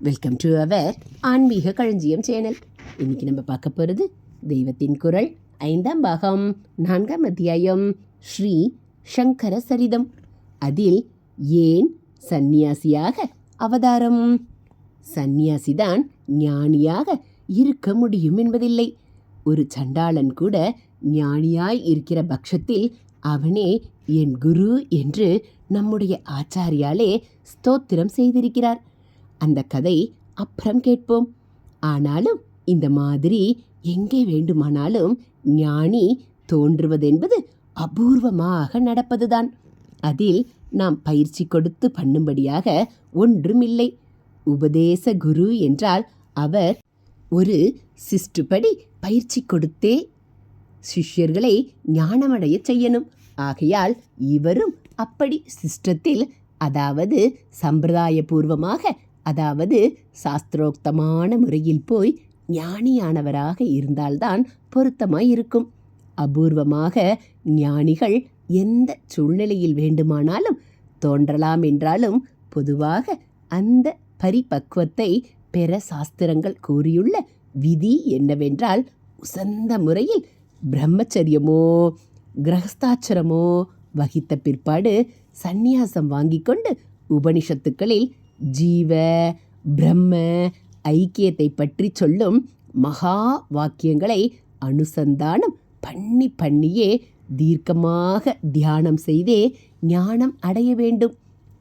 Welcome to our ஆன்மீக களஞ்சியம் channel இன்னைக்கு நம்ம பார்க்க போகிறது தெய்வத்தின் குரல் ஐந்தாம் பாகம் நான்காம் அத்தியாயம் ஸ்ரீ சங்கர சரிதம். அதில் ஏன் சந்நியாசியாக அவதாரம்? சந்நியாசிதான் ஞானியாக இருக்க முடியும் என்பதில்லை. ஒரு சண்டாளன் கூட ஞானியாய் இருக்கிற பட்சத்தில் அவனே என் குரு என்று நம்முடைய ஆச்சாரியாலே ஸ்தோத்திரம் செய்திருக்கிறார். அந்த கதை அப்புறம் கேட்போம். ஆனாலும் இந்த மாதிரி எங்கே வேண்டுமானாலும் ஞானி தோன்றுவதென்பது அபூர்வமாக நடப்பதுதான். அதில் நாம் பயிற்சி கொடுத்து பண்ணும்படியாக ஒன்றுமில்லை. உபதேச குரு என்றால் அவர் ஒரு சிஸ்டுபடி பயிற்சி கொடுத்தே சிஷ்யர்களை ஞானமடைய செய்யணும். ஆகையால் இவரும் அப்படி சிஸ்டத்தில் அதாவது சம்பிரதாயபூர்வமாக அதாவது சாஸ்திரோக்தமான முறையில் போய் ஞானியானவராக இருந்தால்தான் பொருத்தமாய் இருக்கும் அபூர்வமாக ஞானிகள் எந்த சூழ்நிலையில் வேண்டுமானாலும் தோன்றலாம் என்றாலும் பொதுவாக அந்த பரிபக்குவத்தை பெற சாஸ்திரங்கள் கூறியுள்ள விதி என்னவென்றால் உசந்த முறையில் பிரம்மச்சரியமோ கிரகஸ்தாச்சரமோ வகித்த பிற்பாடு சந்நியாசம் வாங்கிக் கொண்டு உபனிஷத்துக்களில் ஜீவ பிரம்ம ஐக்கியத்தை பற்றி சொல்லும் மகா வாக்கியங்களை அனுசந்தானம் பண்ணி பண்ணியே தீர்க்கமாக தியானம் செய்தே ஞானம் அடைய வேண்டும்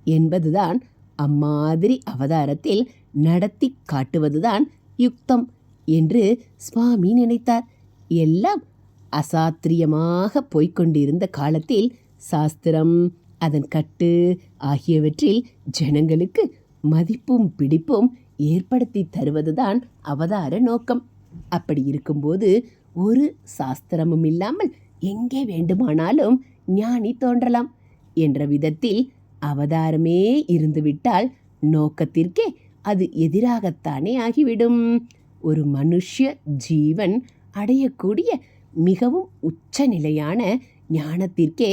என்பதுதான் அம்மாதிரி அவதாரத்தில் நடத்தி காட்டுவதுதான் யுக்தம் என்று சுவாமி நினைத்தார். எல்லாம் அசாத்திரியமாக போய்க்கொண்டிருந்த காலத்தில் சாஸ்திரம் அதன் கட்டு ஆகியவற்றில் ஜனங்களுக்கு மதிப்பும் பிடிப்பும் ஏற்படுத்தி தருவதுதான் அவதார நோக்கம். அப்படி இருக்கும்போது ஒரு சாஸ்திரமும் இல்லாமல் எங்கே வேண்டுமானாலும் ஞானி தோன்றலாம் என்ற விதத்தில் அவதாரமே இருந்துவிட்டால் நோக்கத்திற்கே அது எதிராகத்தானே ஆகிவிடும். ஒரு மனுஷ்ய ஜீவன் அடையக்கூடிய மிகவும் உச்சநிலையான ஞானத்திற்கே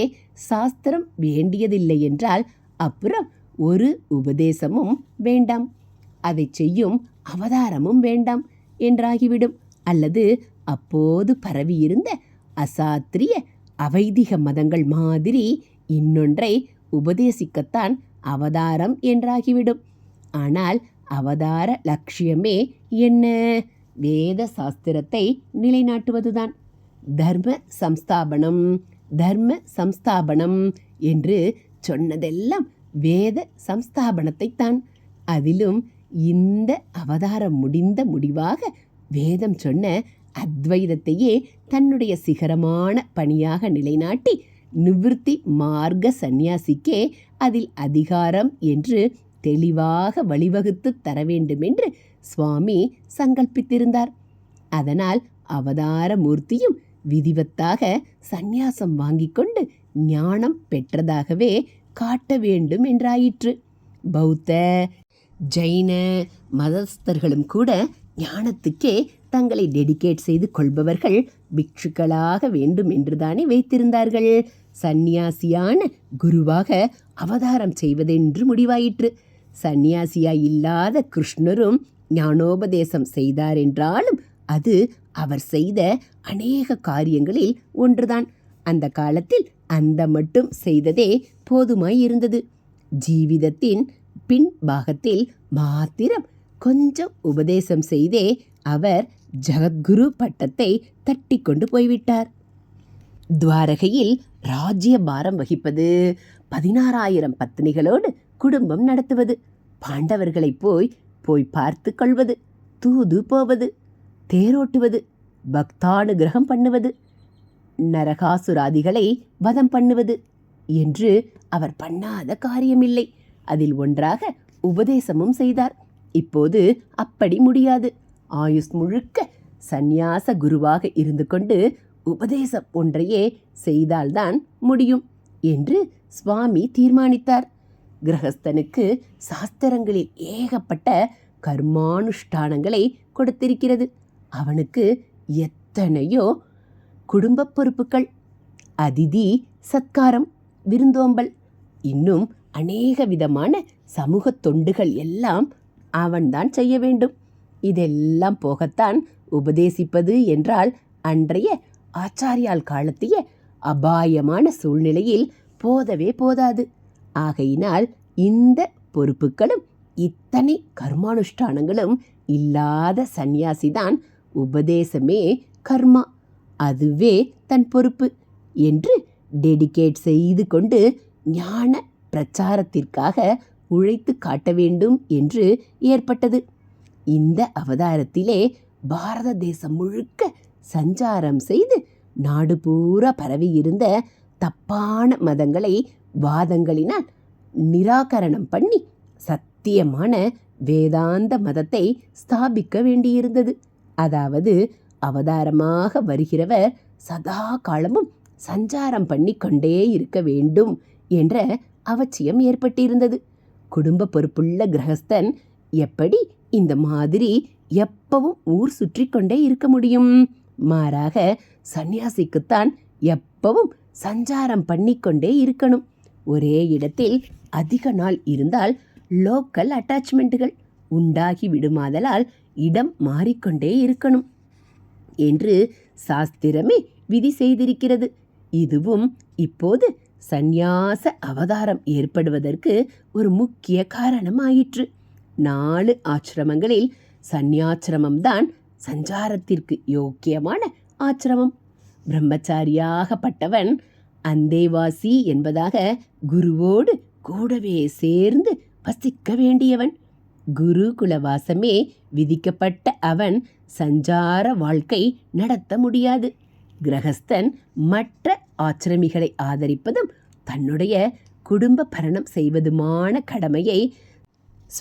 சாஸ்திரம் வேண்டியதில்லை என்றால் அப்புறம் ஒரு உபதேசமும் வேண்டாம். அதை செய்யும் அவதாரமும் வேண்டாம் என்றாகிவிடும். அல்லது அப்போது பரவியிருந்த அசாத்திரிய அவைதிக மதங்கள் மாதிரி இன்னொன்றை உபதேசிக்கத்தான் அவதாரம் என்றாகிவிடும். ஆனால் அவதார லட்சியமே என்ன? வேத சாஸ்திரத்தை நிலைநாட்டுவதுதான். தர்ம சம்ஸ்தாபனம் தர்ம சம்ஸ்தாபனம் என்று சொன்னதெல்லாம் வேத சம்ஸ்தாபனத்தைத்தான். அதிலும் இந்த அவதாரம் முடிந்த முடிவாக வேதம் சொன்ன அத்வைதத்தையே தன்னுடைய சிகரமான பணியாக நிலைநாட்டி நிவிருத்தி மார்க்க சந்நியாசிக்கே அதில் அதிகாரம் என்று தெளிவாக வழிவகுத்து தர வேண்டும் என்று சுவாமி சங்கல்பித்திருந்தார். அதனால் அவதார மூர்த்தியும் விதிவத்தாக சந்நியாசம் வாங்கிக் கொண்டு ஞானம் பெற்றதாகவே காட்ட வேண்டும் என்றாயிற்று. பௌத்த ஜைன மதஸ்தர்களும் கூட ஞானத்துக்கே தங்களை டெடிகேட் செய்து கொள்பவர்கள் பிக்ஷுக்களாக வேண்டும் என்றுதானே வைத்திருந்தார்கள். சந்நியாசியான குருவாக அவதாரம் செய்வதென்று முடிவாயிற்று. சந்நியாசியா இல்லாத கிருஷ்ணரும் ஞானோபதேசம் செய்தார் என்றாலும் அது அவர் செய்த அநேக காரியங்களில் ஒன்றுதான். அந்த காலத்தில் அந்த மட்டும் செய்ததே போதுமாய் இருந்தது ஜீவிதத்தின் பின்பாகத்தில் மாத்திரம் கொஞ்சம் உபதேசம் செய்தே அவர் ஜகத்குரு பட்டத்தை தட்டி கொண்டு போய்விட்டார். துவாரகையில் ராஜ்ய பாரம் வகிப்பது பதினாறாயிரம் பத்தினிகளோடு குடும்பம் நடத்துவது பாண்டவர்களைப் போய் போய் பார்த்து கொள்வது தூது போவது தேரோட்டுவது பக்தானுகிரகம் பண்ணுவது நரகாசுராதிகளை வதம் பண்ணுவது என்று அவர் பண்ணாத காரியமில்லை. அதில் ஒன்றாக உபதேசமும் செய்தார். இப்போது அப்படி முடியாது. ஆயுஷ் முழுக்க சந்நியாச குருவாக இருந்து கொண்டு உபதேசம் ஒன்றையே செய்தால்தான் முடியும் என்று சுவாமி தீர்மானித்தார். கிரகஸ்தனுக்கு சாஸ்திரங்களில் ஏகப்பட்ட கர்மானுஷ்டானங்களை கொடுத்திருக்கிறது. அவனுக்கு எத்தனையோ குடும்ப பொறுப்புகள் அதிதி சத்காரம் விருந்தோம்பல் இன்னும் அநேக விதமான சமூக தொண்டுகள் எல்லாம் அவன்தான் செய்ய வேண்டும். இதெல்லாம் போகத்தான் உபதேசிப்பது என்றால் அன்றைய ஆச்சாரியால் காலத்திய அபாயமான சூழ்நிலையில் போதவே போதாது. ஆகையினால் இந்த பொறுப்புகளும் இத்தனை கர்மானுஷ்டானங்களும் இல்லாத சந்நியாசிதான் உபதேசமே கர்மா. அதுவே தன் பொறுப்பு என்று டெடிகேட் செய்து கொண்டு ஞான பிரச்சாரத்திற்காக உழைத்து காட்ட வேண்டும் என்று ஏற்பட்டது. இந்த அவதாரத்திலே பாரத தேசம் முழுக்க சஞ்சாரம் செய்து நாடு பூரா பரவியிருந்த தப்பான மதங்களை வாதங்களினால் நிராகரணம் பண்ணி சத்தியமான வேதாந்த மதத்தை ஸ்தாபிக்க வேண்டியிருந்தது. அதாவது அவதாரமாக வருகிறவர் சதா காலமும் சஞ்சாரம் பண்ணி கொண்டே இருக்க வேண்டும் என்ற அவசியம் ஏற்பட்டிருந்தது. குடும்ப பொறுப்புள்ள கிரகஸ்தன் எப்படி இந்த மாதிரி எப்பவும் ஊர் சுற்றி கொண்டே இருக்க முடியும்? மாறாக சந்நியாசிக்குத்தான் எப்பவும் சஞ்சாரம் பண்ணிக்கொண்டே இருக்கணும். ஒரே இடத்தில் அதிக நாள் இருந்தால் லோக்கல் அட்டாச்மெண்ட்டுகள் உண்டாகி விடுமாதலால் இடம் மாறிக்கொண்டே இருக்கணும். என்று சாஸ்திரமே விதி செய்திருக்கிறது. இதுவும் இப்போது சந்நியாச அவதாரம் ஏற்படுவதற்கு ஒரு முக்கிய காரணமாயிற்று. நாலு ஆச்சிரமங்களில் சந்நியாசிரமம்தான் சஞ்சாரத்திற்கு யோக்கியமான ஆச்சிரமம் பிரம்மச்சாரியாகப்பட்டவன் அந்தேவாசி என்பதாக குருவோடு கூடவே சேர்ந்து வசிக்க வேண்டியவன். குருகுலவாசமே விதிக்கப்பட்ட அவன் சஞ்சார வாழ்க்கை நடத்த முடியாது. கிரகஸ்தன் மற்ற ஆச்சிரமிகளை ஆதரிப்பதும் தன்னுடைய குடும்ப பரணம் செய்வதுமான கடமையை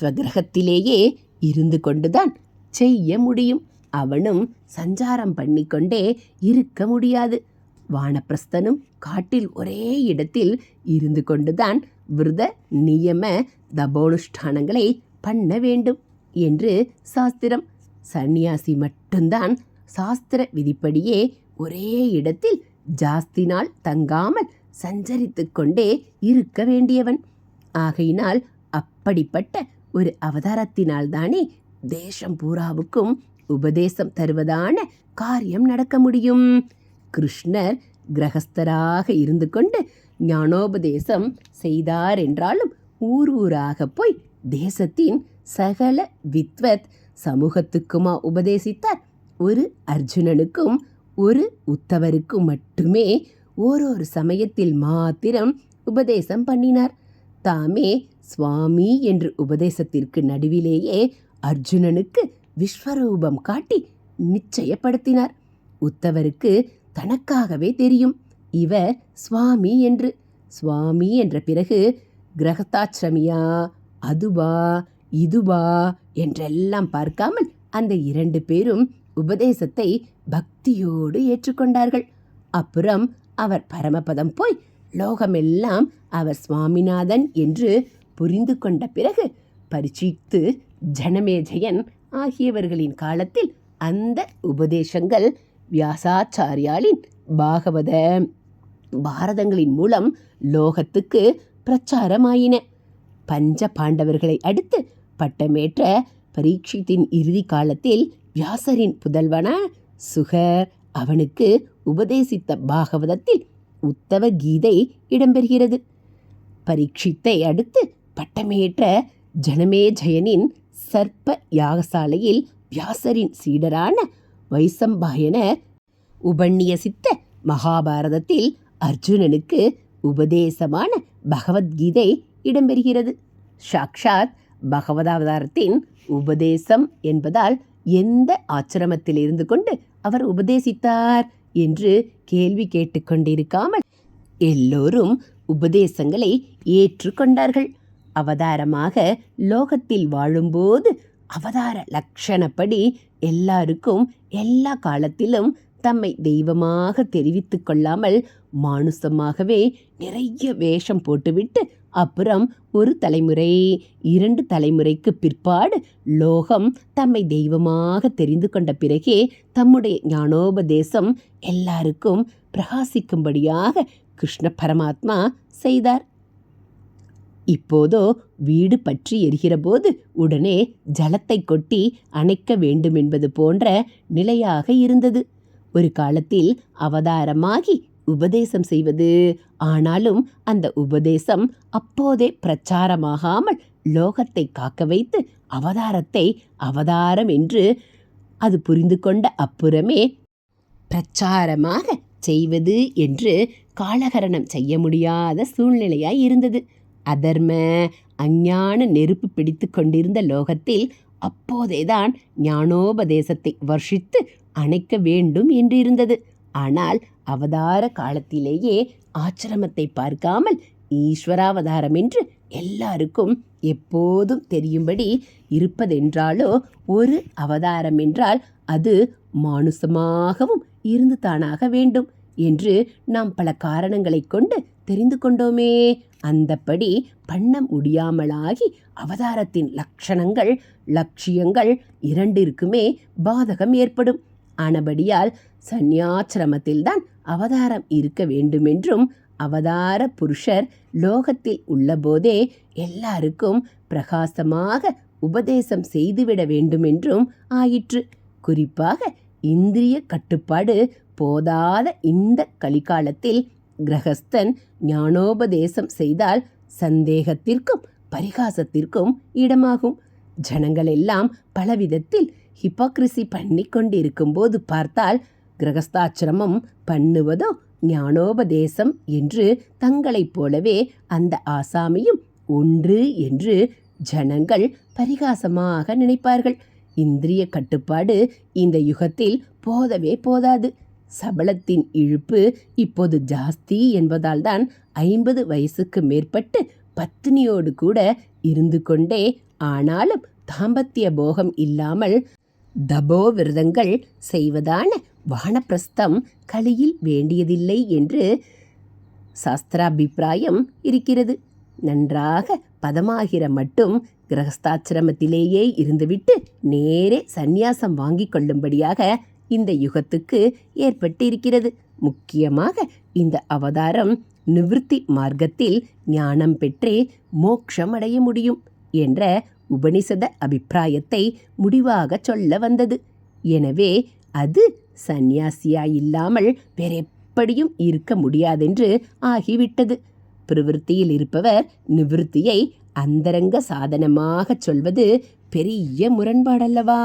ஸ்வகிரகத்திலேயே இருந்து கொண்டுதான் செய்ய முடியும். அவனும் சஞ்சாரம் பண்ணிக்கொண்டே இருக்க முடியாது. வானப்பிரஸ்தனும் காட்டில் ஒரே இடத்தில் இருந்து கொண்டுதான் விரத நியம தபோனுஷ்டானங்களை பண்ண வேண்டும் என்று சாஸ்திரம். சந்நியாசி மட்டும்தான் சாஸ்திர விதிப்படியே ஒரே இடத்தில் ஜாஸ்தி நாள் தங்காமல் சஞ்சரித்து கொண்டே இருக்க வேண்டியவன். ஆகையினால் அப்படிப்பட்ட ஒரு அவதாரத்தினால்தானே தேசம் பூராவுக்கும் உபதேசம் தருவதான காரியம் நடக்க முடியும். கிருஷ்ணர் கிரகஸ்தராக இருந்து கொண்டு ஞானோபதேசம் செய்தார் என்றாலும் ஊர் ஊராக போய் தேசத்தின் சகல வித்வத் சமூகத்துக்குமா உபதேசித்தார். ஒரு அர்ஜுனனுக்கும் ஒரு உத்தவருக்கும் மட்டுமே ஓரொரு சமயத்தில் மாத்திரம் உபதேசம் பண்ணினார். தாமே சுவாமி என்று உபதேசத்திற்கு நடுவிலேயே அர்ஜுனனுக்கு விஸ்வரூபம் காட்டி நிச்சயப்படுத்தினார். உத்தவருக்கு தனக்காகவே தெரியும் இவர் சுவாமி என்று. சுவாமி என்ற பிறகு கிரகத்தாச்சிரமியா அதுவா இதுவா என்றெல்லாம் பார்க்காமல் அந்த இரண்டு பேரும் உபதேசத்தை பக்தியோடு ஏற்றுக்கொண்டார்கள். அப்புறம் அவர் பரமபதம் போய் லோகமெல்லாம் அவர் சுவாமிநாதன் என்று புரிந்து கொண்ட பிறகு பரிச்சித்து ஜனமேஜயன் ஆகியவர்களின் காலத்தில் அந்த உபதேசங்கள் வியாசாச்சாரியாலின் பாகவத பாரதங்களின் மூலம் லோகத்துக்கு பிரச்சாரமாயின. பஞ்ச பாண்டவர்களை அடுத்து பட்டமேற்ற பரீட்சித்தின் இறுதி காலத்தில் வியாசரின் புதல்வன சுகர். அவனுக்கு உபதேசித்த பாகவதத்தில் உத்தவ கீதை இடம்பெறுகிறது. பரீட்சித்தை அடுத்து பட்டமேற்ற ஜனமேஜயனின் சர்ப்ப யாகசாலையில் வியாசரின் சீடரான வைசம்பாயனர் உபன்னியசித்த மகாபாரதத்தில் அர்ஜுனனுக்கு உபதேசமான பகவத்கீதை இடம்பெறுகிறது. சாக்ஷாத் பகவதாவதாரத்தின் உபதேசம் என்பதால் எந்த ஆச்சிரமத்தில் இருந்து கொண்டு அவர் உபதேசித்தார் என்று கேள்வி கேட்டுக்கொண்டிருக்காமல் எல்லோரும் உபதேசங்களை ஏற்றுக்கொண்டார்கள் அவதாரமாக லோகத்தில் வாழும்போது அவதார லட்சணப்படி எல்லாருக்கும் எல்லா காலத்திலும் தம்மை தெய்வமாக தெரிவித்து கொள்ளாமல் மானுசமாகவே நிறைய வேஷம் போட்டுவிட்டு அப்புறம் ஒரு தலைமுறை இரண்டு தலைமுறைக்கு பிற்பாடு லோகம் தம்மை தெய்வமாக தெரிந்து கொண்ட பிறகே தம்முடைய ஞானோபதேசம் எல்லாருக்கும் பிரகாசிக்கும்படியாக கிருஷ்ண பரமாத்மா செய்தார். இப்போதோ வீடு பற்றி எரிகிறபோது உடனே ஜலத்தை கொட்டி அணைக்க வேண்டுமென்பது போன்ற நிலையாக இருந்தது. ஒரு காலத்தில் அவதாரமாகி உபதேசம் செய்வது. ஆனாலும் அந்த உபதேசம் அப்போதே பிரச்சாரமாகாமல் லோகத்தை காக்க வைத்து அவதாரத்தை அவதாரம் என்று அது புரிந்து கொண்ட அப்புறமே பிரச்சாரமாக செய்வது என்று காலகரணம் செய்ய முடியாத சூழ்நிலையாய் இருந்தது. அதர்ம அஞ்ஞான நெருப்பு பிடித்து கொண்டிருந்த லோகத்தில் அப்போதேதான் ஞானோபதேசத்தை வர்ஷித்து அணைக்க வேண்டும் என்று இருந்தது. ஆனால் அவதார காலத்திலேயே ஆச்சிரமத்தை பார்க்காமல் ஈஸ்வராவதாரம் என்று எல்லாருக்கும் எப்போதும் தெரியும்படி இருப்பதென்றாலோ ஒரு அவதாரம் என்றால் அது மானுசமாகவும் இருந்து தானாக வேண்டும் என்று நாம் பல காரணங்களைக் கொண்டு தெரிந்து கொண்டோமே. அந்தப்படி பண்ண முடியாமலாகி அவதாரத்தின் லட்சணங்கள் லட்சியங்கள் இரண்டிற்குமே பாதகம் ஏற்படும். ஆனபடியால் சந்நியாசிரமத்தில்தான் அவதாரம் இருக்க வேண்டுமென்றும் அவதார புருஷர் லோகத்தில் உள்ளபோதே எல்லாருக்கும் பிரகாசமாக உபதேசம் செய்துவிட வேண்டுமென்றும் ஆயிற்று. குறிப்பாக இந்திரிய கட்டுப்பாடு போதாத இந்த கலிகாலத்தில் கிரகஸ்தன் ஞானோபதேசம் செய்தால் சந்தேகத்திற்கும் பரிகாசத்திற்கும் இடமாகும். ஜனங்களெல்லாம் பலவிதத்தில் ஹிப்போக்ரிசி பண்ணி கொண்டிருக்கும்போது பார்த்தால் கிரகஸ்தாச்சிரமம் பண்ணுவதோ ஞானோபதேசம் என்று தங்களைப் போலவே அந்த ஆசாமியும் ஒன்று என்று ஜனங்கள் பரிகாசமாக நினைப்பார்கள். இந்திரிய கட்டுப்பாடு இந்த யுகத்தில் போதவே போதாது. சபலத்தின் இழுப்பு இப்போது ஜாஸ்தி என்பதால்தான் ஐம்பது வயசுக்கு மேற்பட்டு பத்தினியோடு கூட இருந்து கொண்டே ஆனாலும் தாம்பத்திய போகம் இல்லாமல் தபோ விரதங்கள் செய்வதான வானப்பிரஸ்தம் கலியில் வேண்டியதில்லை என்று சாஸ்திராபிப்பிராயம் இருக்கிறது. நன்றாக பதமாகிற மட்டும் கிரகஸ்தாச்சிரமத்திலேயே இருந்துவிட்டு நேரே சந்நியாசம் வாங்கிக் கொள்ளும்படியாக இந்த யுகத்துக்கு ஏற்பட்டிருக்கிறது. முக்கியமாக இந்த அவதாரம் நிவிருத்தி மார்க்கத்தில் ஞானம் பெற்றே மோட்சம் அடைய முடியும் என்ற உபனிஷத அபிப்பிராயத்தை முடிவாக சொல்ல வந்தது. எனவே அது சந்நியாசியாயில்லாமல் வேறெப்படியும் இருக்க முடியாதென்று ஆகிவிட்டது. பிரவிற்த்தியில் இருப்பவர் நிவிருத்தியை அந்தரங்க சாதனமாகச் சொல்வது பெரிய முரண்பாடல்லவா?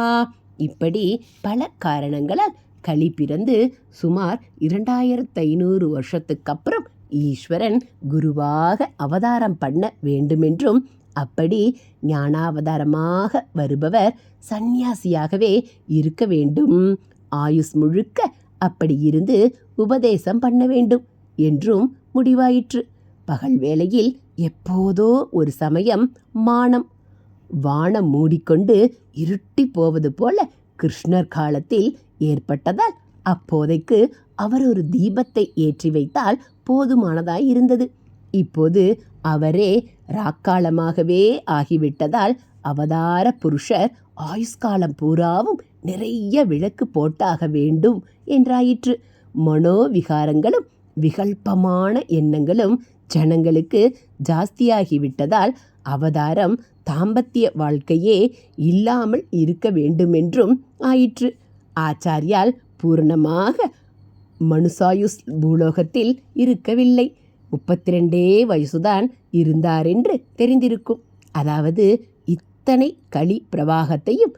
இப்படி பல காரணங்களால் களி பிறந்து சுமார் இரண்டாயிரத்து ஐநூறு வருஷத்துக்கு அப்புறம் ஈஸ்வரன் குருவாக அவதாரம் பண்ண வேண்டுமென்றும் அப்படி ஞானாவதாரமாக வருபவர் சந்நியாசியாகவே இருக்க வேண்டும். ஆயுஸ் முழுக்க அப்படி இருந்து உபதேசம் பண்ண வேண்டும் என்றும் முடிவாயிற்று. பகல் வேளையில் எப்போதோ ஒரு சமயம் மானம். வானம் மூடிக்கொண்டு இருட்டி போவது போல கிருஷ்ணர் காலத்தில் ஏற்பட்டதால் அப்போதைக்கு அவர் ஒரு தீபத்தை ஏற்றி வைத்தால் போதுமானதாய் இருந்தது. இப்போது அவரே ராக்காலமாகவே ஆகிவிட்டதால் அவதார புருஷர் ஆயுஷ்காலம் பூராவும் நிறைய விளக்கு போட்டாக வேண்டும் என்றாயிற்று. மனோவிகாரங்களும் விகல்பமான எண்ணங்களும் ஜனங்களுக்கு ஜாஸ்தியாகிவிட்டதால் அவதாரம் தாம்பத்திய வாழ்க்கையே இல்லாமல் இருக்க வேண்டுமென்றும் ஆயிற்று. ஆச்சாரியால் பூர்ணமாக மனுசாயுஸ் பூலோகத்தில் இருக்கவில்லை. முப்பத்தி ரெண்டே வயசுதான் இருந்தாரென்று தெரிந்திருக்கும். அதாவது இத்தனை களி பிரவாகத்தையும்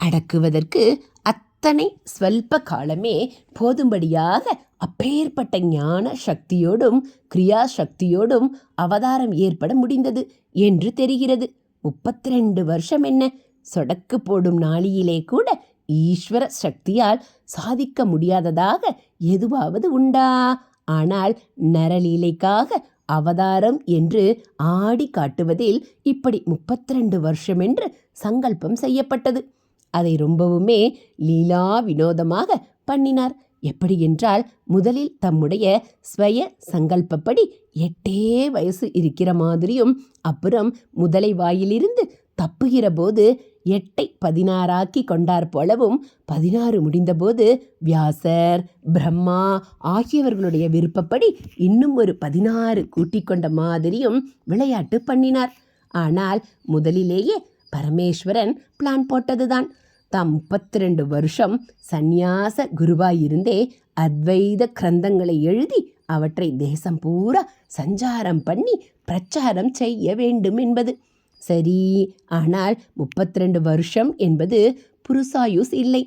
அடக்குவதற்கு அத்தனை ஸ்வல்ப காலமே போதும்படியாக அப்பேற்பட்ட ஞான சக்தியோடும் கிரியா சக்தியோடும் அவதாரம் ஏற்பட முடிந்தது என்று தெரிகிறது. முப்பத்தி ரெண்டு வருஷம் என்ன? சொடக்கு போடும் நாளியிலே கூட ஈஸ்வர சக்தியால் சாதிக்க முடியாததாக எதுவாவது உண்டா? ஆனால் நரலீலைக்காக அவதாரம் என்று ஆடி காட்டுவதில் இப்படி முப்பத்தி ரெண்டு வருஷம் என்று சங்கல்பம் செய்யப்பட்டது. அதை ரொம்பவுமே லீலா வினோதமாக பண்ணினார். எப்படி என்றால் முதலில் தம்முடைய ஸ்வய சங்கல்பப்படி எட்டே வயசு இருக்கிற மாதிரியும் அப்புறம் முதலை வாயிலிருந்து தப்புகிற போது எட்டை பதினாறாக்கி கொண்டார் போலவும் பதினாறு முடிந்தபோது வியாசர் பிரம்மா ஆகியவர்களுடைய விருப்பப்படி இன்னும் ஒரு பதினாறு கூட்டிக்கொண்ட மாதிரியும் விளையாட்டு பண்ணினார். ஆனால் முதலிலேயே பரமேஸ்வரன் பிளான் போட்டதுதான். தாம் முப்பத்தி ரெண்டு வருஷம் சந்நியாச குருவாயிருந்தே அத்வைத கிரந்தங்களை எழுதி அவற்றை தேசம் பூரா சஞ்சாரம் பண்ணி பிரச்சாரம் செய்ய வேண்டும் என்பது. சரி ஆனால் முப்பத்தி ரெண்டு வருஷம் என்பது புருசாயுஸ் இல்லை.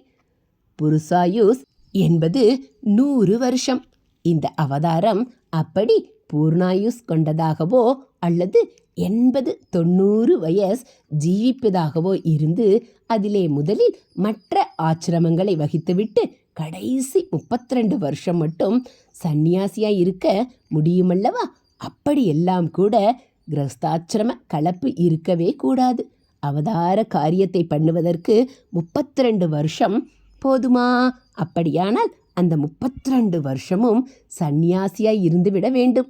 புருசாயுஸ் என்பது நூறு வருஷம். இந்த அவதாரம் அப்படி பூர்ணாயுஸ் கொண்டதாகவோ அல்லது எண்பது தொண்ணூறு வயஸ் ஜீவிப்பதாகவோ இருந்து அதிலே முதலில் மற்ற ஆச்சிரமங்களை வகித்துவிட்டு கடைசி முப்பத்தி ரெண்டு வருஷம் மட்டும் சன்னியாசியாக இருக்க முடியுமல்லவா? அப்படியெல்லாம் கூட கிரஸ்தாச்சிரம கலப்பு இருக்கவே கூடாது. அவதார காரியத்தை பண்ணுவதற்கு முப்பத்தி ரெண்டு வருஷம் போதுமா? அப்படியானால் அந்த முப்பத்தி ரெண்டு வருஷமும் சந்நியாசியாய் இருந்துவிட வேண்டும்.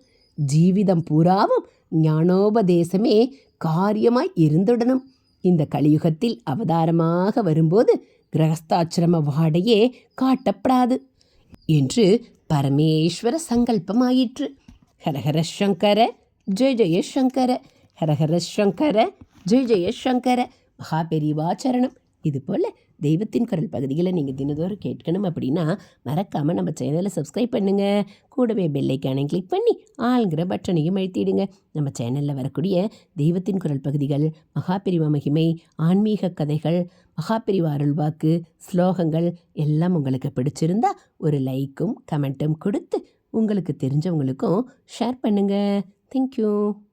ஜீவிதம் பூராவும் ஞானோபதேசமே காரியமாய் இருந்துடணும். இந்த கலியுகத்தில் அவதாரமாக வரும்போது கிரகஸ்தாச்சிரம வாடையே காட்டப்படாது என்று பரமேஸ்வர சங்கல்பமாயிற்று. ஹரஹர சங்கர ஜெய ஜெயசங்கர ஹரஹர சங்கர ஜெய ஜெயசங்கர மகா பெரிவாச்சரணம் இது போல் தெய்வத்தின் குரல் பகுதிகளை நீங்கள் தினதோறும் கேட்கணும் அப்படின்னா மறக்காமல் நம்ம சேனலை சப்ஸ்கிரைப் பண்ணுங்கள் கூடவே பெல்லைக்கானை கிளிக் பண்ணி ஆளுங்கிற பட்டனையும் அழுத்திடுங்க. நம்ம சேனலில் வரக்கூடிய தெய்வத்தின் குரல் பகுதிகள் மகாபிரிவ மகிமை ஆன்மீக கதைகள் மகாபிரிவ அருள்வாக்கு ஸ்லோகங்கள் எல்லாம் உங்களுக்கு பிடிச்சிருந்தா ஒரு லைக்கும் கமெண்ட்டும் கொடுத்து உங்களுக்கு தெரிஞ்சவங்களுக்கும் ஷேர் பண்ணுங்கள் Thank you.